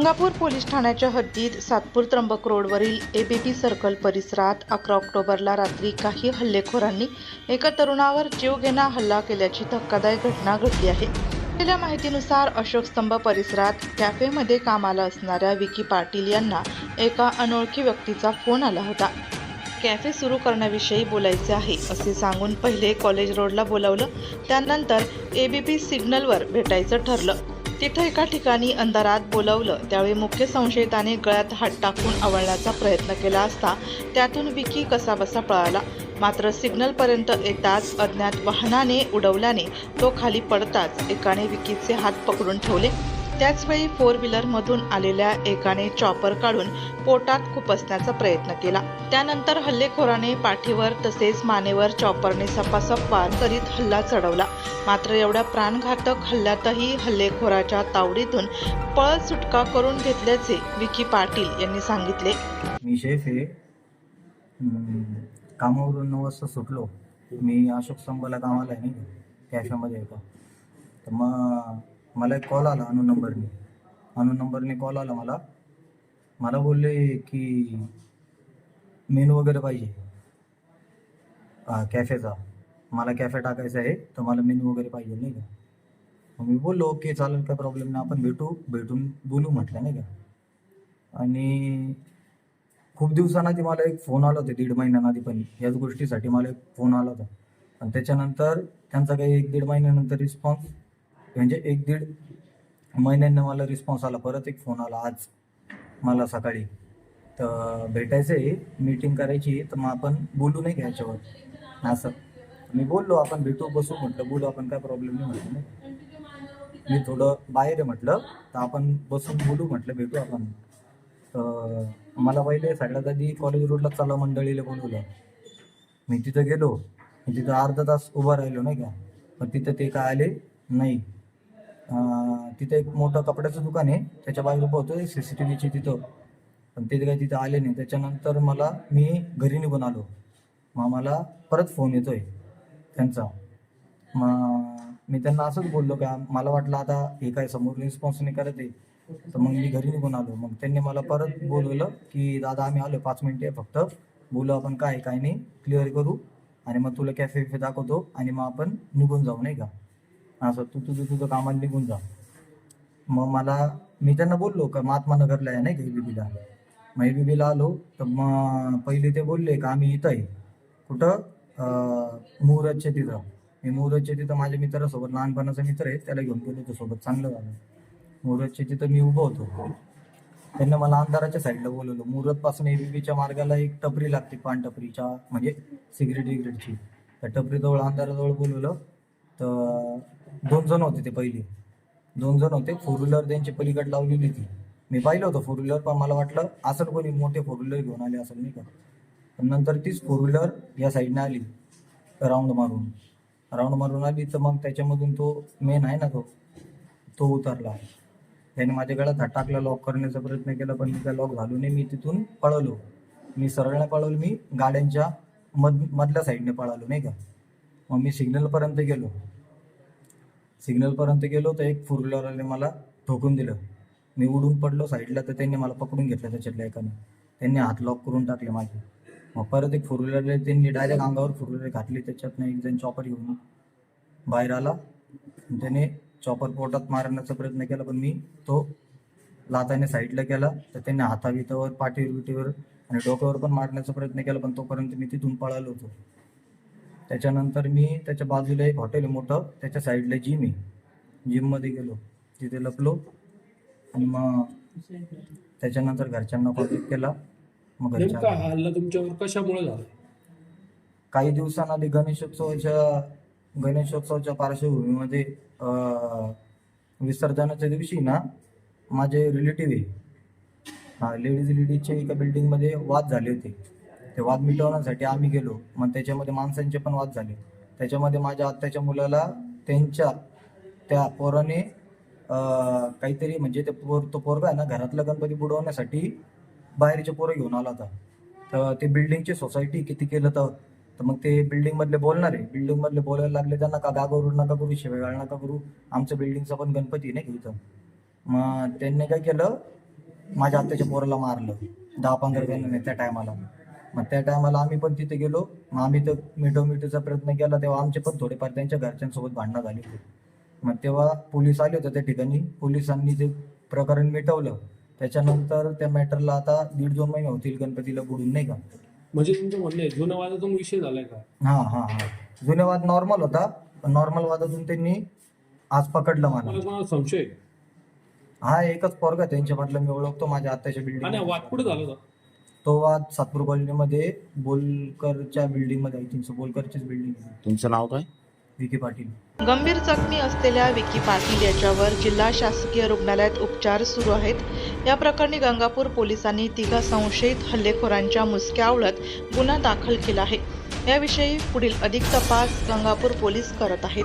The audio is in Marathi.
गंगापूर पोलीस ठाण्याच्या हद्दीत सातपूर त्र्यंबक रोडवरील एबीपी सर्कल परिसरात अकरा ऑक्टोबरला रात्री काही हल्लेखोरांनी एका तरुणावर जीवघेणा हल्ला केल्याची धक्कादायक घटना घडली आहे. दिलेल्या माहितीनुसार अशोक स्तंभ परिसरात कॅफेमध्ये कामाला असणाऱ्या विकी पाटील यांना एका अनोळखी व्यक्तीचा फोन आला होता. कॅफे सुरू करण्याविषयी बोलायचे आहे असे सांगून पहिले कॉलेज रोडला बोलावलं त्यानंतर एबीपी सिग्नलवर भेटायचं ठरलं. तिथं एका ठिकाणी अंधारात बोलवलं. त्यावेळी मुख्य संशयिताने गळ्यात हात टाकून आवळण्याचा प्रयत्न केला असता त्यातून विकी कसाबसा पळाला. मात्र सिग्नलपर्यंत येताच अज्ञात वाहनाने उडवल्याने तो खाली पडताच एकाने विकीचे हात पकडून ठेवले. त्याचवेळी फोर व्हीलरमधून आलेल्या एकाने चॉपर काढून पोटात खुपसण्याचा प्रयत्न केला. त्यानंतर हल्लेखोराने पाठीवर तसेच मानेवर चॉपरने सपासप वार करीत हल्ला चढवला. मात्र एवढ्या प्राणघातक हल्ल्यातही हल्लेखोराच्या तावडीतून पळ सुटका करून घेतल्याचे विकी पाटील यांनी सांगितले. मी शेफ आहे कामावरून नऊ वाजता सुटलो. मी अशोक स्तंभला कामाला आहे नाही का? कॅफेमध्ये येतो तर मग मला एक कॉल आला अनु नंबरने. अनु नंबरने कॉल आला मला. मला बोलले की मेनू वगैरे पाहिजे. कॅफेचा मला कॅफे टाकायचा आहे तर मला मेनू वगैरे पाहिजे नाही का? मग मी बोललो ओके चालेल काय प्रॉब्लेम नाही. आपण भेटू भेटून बोलू म्हटलं नाही का? आणि खूप दिवसांआधी मला एक फोन आला होता दीड महिन्याआधी पण. याच गोष्टीसाठी मला एक फोन आला होता. आणि त्याच्यानंतर त्यांचा काही एक दीड महिन्यानंतर रिस्पॉन्स म्हणजे एक दीड महिन्यानं मला रिस्पॉन्स आला. परत एक फोन आला. आज मला सकाळी. तर भेटायचं आहे मीटिंग करायची तर मग आपण बोलू नाही घ्यायच्यावर असं. मी बोललो आपण भेटू बसू म्हटलं. बोलू आपण काय प्रॉब्लेम नाही म्हटलं नाही मी थोडं बाहेर आहे म्हटलं. तर आपण बसून बोलू म्हटलं. भेटू आपण. तर मला पहिले सगळ्यात आधी कॉलेज रोडला चला मंडळीला बोलवलं. मी तिथं गेलो. मी तिथं अर्धा तास उभा राहिलो नाही का? पण तिथं ते काय आले? नाही. तिथं एक मोठं कपड्याचं दुकान आहे. त्याच्या बाजूला उभं सी सी टी व्हीची तिथं. पण ते काय तिथं आले नाही. त्याच्यानंतर मला मी घरी निघून आलो. मग मला परत फोन येतोय त्यांचा. मग मी त्यांना असंच बोललो का मला वाटलं आता हे काय समोर रिस्पॉन्स नाही करत आहे. तर मग मी घरी निघून आलो. मग त्यांनी मला परत बोलवलं की दादा आम्ही आलो पाच मिनिटे फक्त. बोलू आपण काय आहे, काय नाही. क्लिअर करू. आणि मग तुला कॅफे दाखवतो आणि मग आपण निघून जाऊ नाही का? असं तू तुझं तुझं कामाला निघून जा. मग मला मी त्यांना बोललो का महात्मा नगरला आहे नाही का बीबीला मग बीबीला आलो तर मग पहिले ते बोलले का आम्ही इथं आहे. कुठं? मुहूर्तच्या तिथं मी मुहूर्तच्या तिथं माझ्या मित्रासोबत लहानपणाचा मित्र आहे त्याला घेऊन गेलो होतो सोबत चांगलं झालं. मुहूर्तच्या तिथं मी उभं होतो. त्यांना मला अंधाराच्या साईडला बोलवलं. मुहूर्त पासून एबीबीच्या मार्गाला एक टपरी लागते पान टपरीच्या म्हणजे सिगरेट विगरेटची त्या टपरीजवळ अंधाराजवळ बोलवलं. तर दोन जण होते ते पहिले. दोन जण होते. फोर व्हीलर त्यांची पलीकडे लावलेली होती मी पाहिलं होतं फोर व्हीलर पण मला वाटलं असं कोणी मोठे फोर व्हीलर घेऊन आले असं नाही का? पण नंतर तीच फोर व्हीलर या साईडने आली राऊंड मारून. राऊंड मारून आली तर मग त्याच्यामधून तो मेन आहे ना तो तो उतरला. त्याने माझ्या गळ्यात हात टाकला लॉक करण्याचा प्रयत्न केला पण मी लॉक घालूनही मी तिथून पळवलो मी सरळ नाही पळवलो मी गाड्यांच्या मध मधल्या साईडने पळालो नाही का? मग मी सिग्नलपर्यंत गेलो. सिग्नलपर्यंत गेलो तर एक फोर व्हीलरवाले मला ठोकून दिलं. मी उडून पडलो साईडला तर त्यांनी मला पकडून घेतलं त्याच्यातल्या एकाने. त्यांनी हात लॉक करून टाकले माझे. मग परत एक फोर व्हीलर त्यांनी डायरेक्ट अंगावर फोर व्हीलर घातली. त्याच्यातनं एक जण चॉपर घेऊन बाहेर आला. त्याने चॉपर पोटात मारण्याचा प्रयत्न केला पण मी तो लाताने साईडला केला तर त्यांनी हातावितावर पाठीवर विटीवर आणि डोक्यावर पण मारण्याचा प्रयत्न केला पण तोपर्यंत मी तिथून पळालो होतो. त्याच्यानंतर मी त्याच्या बाजूला एक हॉटेल मोठं. त्याच्या साईडला जिम आहे. जिममध्ये गेलो. तिथे लपलो. आणि मग त्याच्यानंतर घरच्यांना कॉन्टॅक्ट केला. मग घरच्या हा हल्ला तुमच्यावर कशामुळे झाला? काही दिवसांआधी गणेशोत्सवाच्या गणेशोत्सवाच्या पार्श्वभूमीमध्ये अं, विसर्जनाच्या दिवशी ना माझे रिलेटिव्ह आहे. हा लेडीज लेडीजचे एका बिल्डिंगमध्ये वाद झाले होते. ते वाद मिटवण्यासाठी आम्ही गेलो. मग त्याच्यामध्ये माणसांचे पण वाद झाले. त्याच्यामध्ये माझ्या आत्याच्या मुलाला त्यांच्या त्या पोराने काहीतरी म्हणजे ते पोर तो पोरगा आहे ना घरातला गणपती बुडवण्यासाठी बाहेरचे पोरं घेऊन आला होता. तर ते बिल्डिंगची सोसायटी किती केलं तर तर मग ते बिल्डिंगमधले बोलणारे बोलणार आहे बोलायला लागले त्यांना का गा करू नका करू शिवेगाळ नका करू आमचं बिल्डिंगचा पण गणपती नाही घेऊ इथं. मग त्यांनी काय केलं? माझ्या आत्याच्या पोराला मारलं. दहा पंधरा जणांनी त्या टायमाला. मग त्या टायमाला आम्ही पण तिथे गेलो. मग आम्ही तर मिठो मिठोचा प्रयत्न केला तेव्हा आमचे पण थोडेफार त्यांच्या घरच्यांसोबत भांडणं झाली होती. मग तेव्हा पोलीस आले होते त्या ठिकाणी. पोलिसांनी ते प्रकरण मिटवलं त्याच्यानंतर त्या मॅटरला आता दीड दोन महिने होतील गणपतीला बुडून नाही का? म्हणजे तुमचं म्हणणं आहे जुन्या वादातून विषय झालाय का? हा हा हा. जुन्या वाद नॉर्मल होता नॉर्मल वादातून त्यांनी आज पकडलं मला मला कोणाला संशय आहे? हा एकच पोरगा त्यांच्या म्हटलं मी ओळखतो माझ्या आणि हा बिल्डिंग वाद कुठे झाला होता? तो वाद सातपूर कॉलनीमध्ये बोलकरच्या बिल्डिंगमध्ये आय थिंक बोलकरचीच बिल्डिंग तुमचं नाव काय? विखे पाटील. गंभीर जखमी असलेल्या विकी पाटील याच्यावर जिल्हा शासकीय रुग्णालयात उपचार सुरू आहेत. या प्रकरणी गंगापूर पोलिसांनी तिघा संशयित हल्लेखोरांच्या मुसक्या आवळत गुन्हा दाखल केला आहे. याविषयी पुढील अधिक तपास गंगापूर पोलीस करत आहेत.